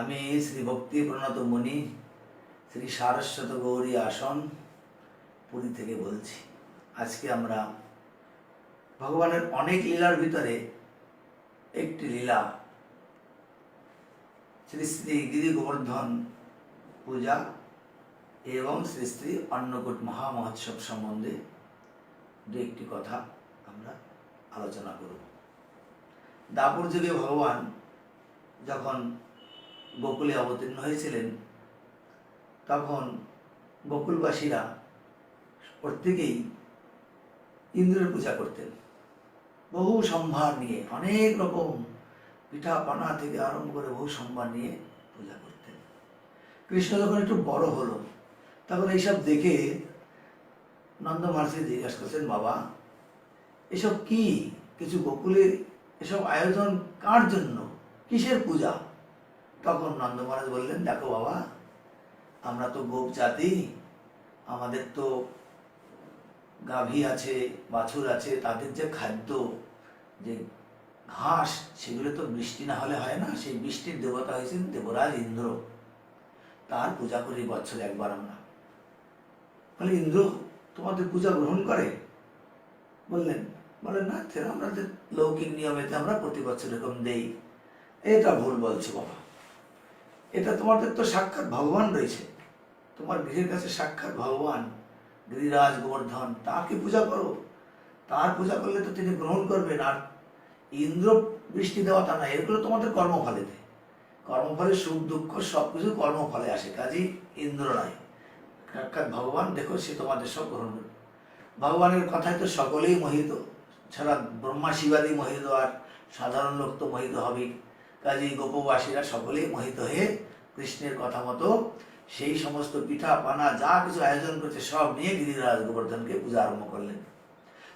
আমি শ্রী ভক্তি প্রণত মণি শ্রী সারস্বত গৌরী আসন পুরী থেকে বলছি। আজকে আমরা ভগবানের অনেক লীলার ভিতরে একটি লীলা, শ্রী শ্রী গিরি গোবর্ধন পূজা এবং শ্রী শ্রী অন্নকূট মহামহোৎসব সম্বন্ধে দু একটি কথা আমরা আলোচনা করব। দাপুর যুগে ভগবান যখন গোকুলে অবতীর্ণ হয়েছিলেন, তখন গোকুলবাসীরা প্রত্যেকেই ইন্দ্রের পূজা করতেন। বহু সম্ভার নিয়ে, অনেক রকম পিঠা পানা থেকে আরম্ভ করে বহু সম্ভার নিয়ে পূজা করতেন। কৃষ্ণ যখন একটু বড় হলো, তখন এইসব দেখে নন্দ মহর্ষি জিজ্ঞাসা করছেন, বাবা, এসব কি? কিছু গোকুলে এসব আয়োজন কার জন্য? কিসের পূজা? তখন নন্দ মহারাজ বললেন, দেখো বাবা, আমরা তো গোপ জাতি, আমাদের তো গাভী আছে, বাছুর আছে, তাদের যে খাদ্য, যে ঘাস, সেগুলো তো বৃষ্টি না হলে হয় না, সেই বৃষ্টির দেবতা হয়েছেন দেবরাজ ইন্দ্র। তার পূজা করি বছর একবার আমরা। বলে, ইন্দ্র, তোমাদের পূজা গ্রহণ করে? বললেন, বলে, না, সেটা আমাদের লৌকিক নিয়মেতে আমরা প্রতি বছর এরকম দেই। এটা ভুল বলছো বাবা। এটা তোমাদের তো সাক্ষাৎ ভগবান রয়েছে। তোমার গৃহের কাছে সাক্ষাৎ ভগবান, গিরিরাজ গোবর্ধন, তাকে পূজা করো। তার পূজা করলে তো তিনি গ্রহণ করবেন। আর ইন্দ্র বৃষ্টি দেওয়া তা না এগুলো তোমাদের কর্মফলেতে। কর্মফলে সুখ, দুঃখ সব কিছু কর্মফলে আসে কাজেই ইন্দ্র নয় সাক্ষাৎ ভগবান, দেখো সে তোমাদের সব গ্রহণ করবে। ভগবানের কথায় তো সকলেই মোহিত, ছাড়া ব্রহ্মা শিবাদি মোহিত, আর সাধারণ লোক তো মোহিত হবেই। কাজেই গোপবাসীরা সকলেই মোহিত হয়ে কৃষ্ণের কথা মতো সেই সমস্ত পিঠা, পানা, যা কিছু আয়োজন করছে, সব নিয়ে গিরিরাজ গোবর্ধনকে পূজা আরম্ভ করলেন।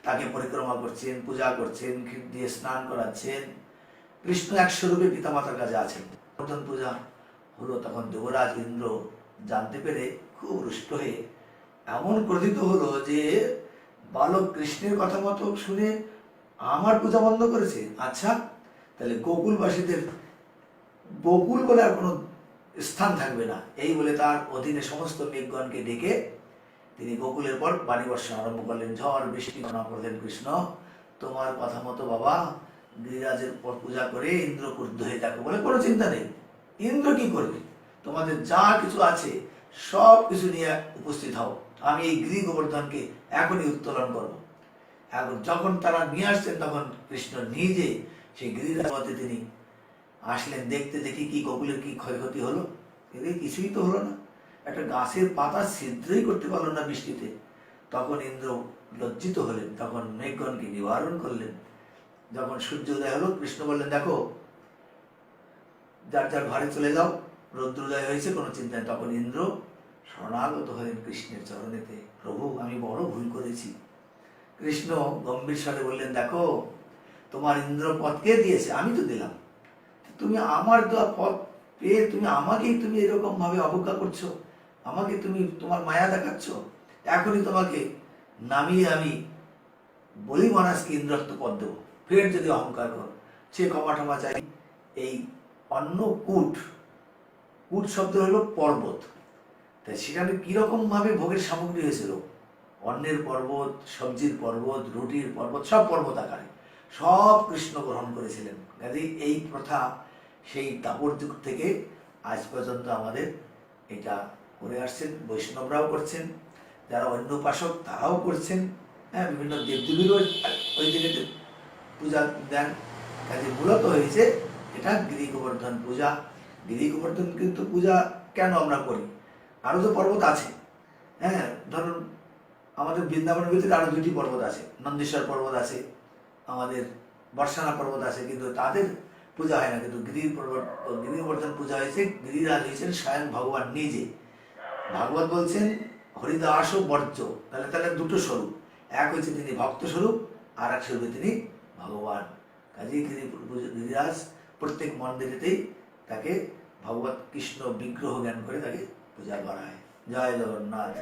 তাকে পরিক্রমা করছেন, পূজা করছেন, ক্ষীর দিয়ে স্নান করাচ্ছেন। কৃষ্ণ একশো রূপে পিতামাতার কাছে আছেন। গোবর্ধন পূজা হলো তখন দেবরাজ ইন্দ্র জানতে পেরে খুব রুষ্ট হয়ে এমন ক্রোধিত হলো যে বালক কৃষ্ণের কথা মতো শুনে আমার পূজা বন্ধ করেছে। আচ্ছা তাহলে গোকুলবাসীদের গোকুল বলে আর কোনো স্থান থাকবে না। এই বলে তার অধীনে সমস্ত মেঘগণকে ডেকে তিনি গোকুলের পর বাণী আরম্ভ করলেন। ঝড়, বৃষ্টি গণনা করলেন কৃষ্ণ, তোমার কথা মতো বাবা, গিরিরাজের পর পূজা করে ইন্দ্র ক্রুদ্ধ হয়ে যাবে বলে কোনো চিন্তা নেই। ইন্দ্র কি করবে? তোমাদের যা কিছু আছে, সব কিছু নিয়ে উপস্থিত হও। আমি এই গিরি গোবর্ধনকে এখনই উত্তোলন করব। এখন যখন তারা নিয়ে আসছেন, তখন কৃষ্ণ নিজে সেই গিরিরাজপথে তিনি আসলেন দেখতে দেখি কি গোকুলের কি ক্ষয়ক্ষতি হলো? এদের কিছুই তো হলো না। একটা গাছের পাতা ছিদ্রই করতে পারল না বৃষ্টিতে। তখন ইন্দ্র লজ্জিত হলেন, তখন মেঘগণকে নিবারণ করলেন। যখন সূর্য উদয় হলো, কৃষ্ণ বললেন, দেখো, যার যার ঘরে চলে যাও, রৌদ্রোদয় হয়েছে, কোনো চিন্তা তখন ইন্দ্র শরণাগত হলেন কৃষ্ণের চরণেতে, প্রভু, আমি বড় ভুল করেছি। কৃষ্ণ গম্ভীর স্বরে বললেন, দেখো তোমার ইন্দ্র পথ কে দিয়েছে, আমি তো দিলাম। তুমি আমার দেওয়া পথ পেয়ে তুমি আমাকেই তুমি এরকম ভাবে অবজ্ঞা করছ, আমাকে তুমি তোমার মায়া দেখাচ্ছ, এখনই তোমাকে নামিয়ে আমি বলি মহারাজকে ইন্দ্রত্ব পদ দেবো। ফের যদি অহংকার করো, সে ক্ষমা ঠমা চাই। এই অন্য কূট কূট শব্দ হলো পর্বত। তাই সেখানে কীরকম ভাবে ভোগের সামগ্রী হয়েছিল? অন্নের পর্বত, সবজির পর্বত, রুটির পর্বত, সব পর্বত আকারে। সব কৃষ্ণ গ্রহণ করেছিলেন। কাজেই এই প্রথা সেই দাপর যুগ থেকে আজ পর্যন্ত আমাদের এটা করে আসছেন, বৈষ্ণবরাও করছেন, যারা অন্য উপাসক তারাও করছেন। হ্যাঁ বিভিন্ন দেবদেবীরও ওই দিকে পূজা দেন কাজে মূলত হয়েছে এটা গিরি গোবর্ধন পূজা। গিরি গোবর্ধন কিন্তু পূজা কেন আমরা করি? আরও তো পর্বত আছে। হ্যাঁ ধরুন আমাদের বৃন্দাবনের ভিতরে আরও দুটি পর্বত আছে, নন্দেশ্বর পর্বত আছে আমাদের বর্ষানা পর্বত আছে, কিন্তু তাদের পূজা হয় না, কিন্তু গিরি পর্বত গিরি গোবর্ধন পূজা হয়েছে, গিরিরাজ হয়েছেন স্বয়ং ভগবান নিজে। ভাগবত বলছেন, হরিদাস ও বর্জ্য। তাহলে তাহলে দুটো স্বরূপ, এক হচ্ছে তিনি ভক্ত স্বরূপ, আর এক স্বরূপে তিনি ভগবান। কাজেই গিরি গিরিরাজ প্রত্যেক মন্দিরেতেই তাকে ভগবত কৃষ্ণ বিগ্রহ জ্ঞান করে তাকে পূজা করা হয় জয় জগন্নাথ।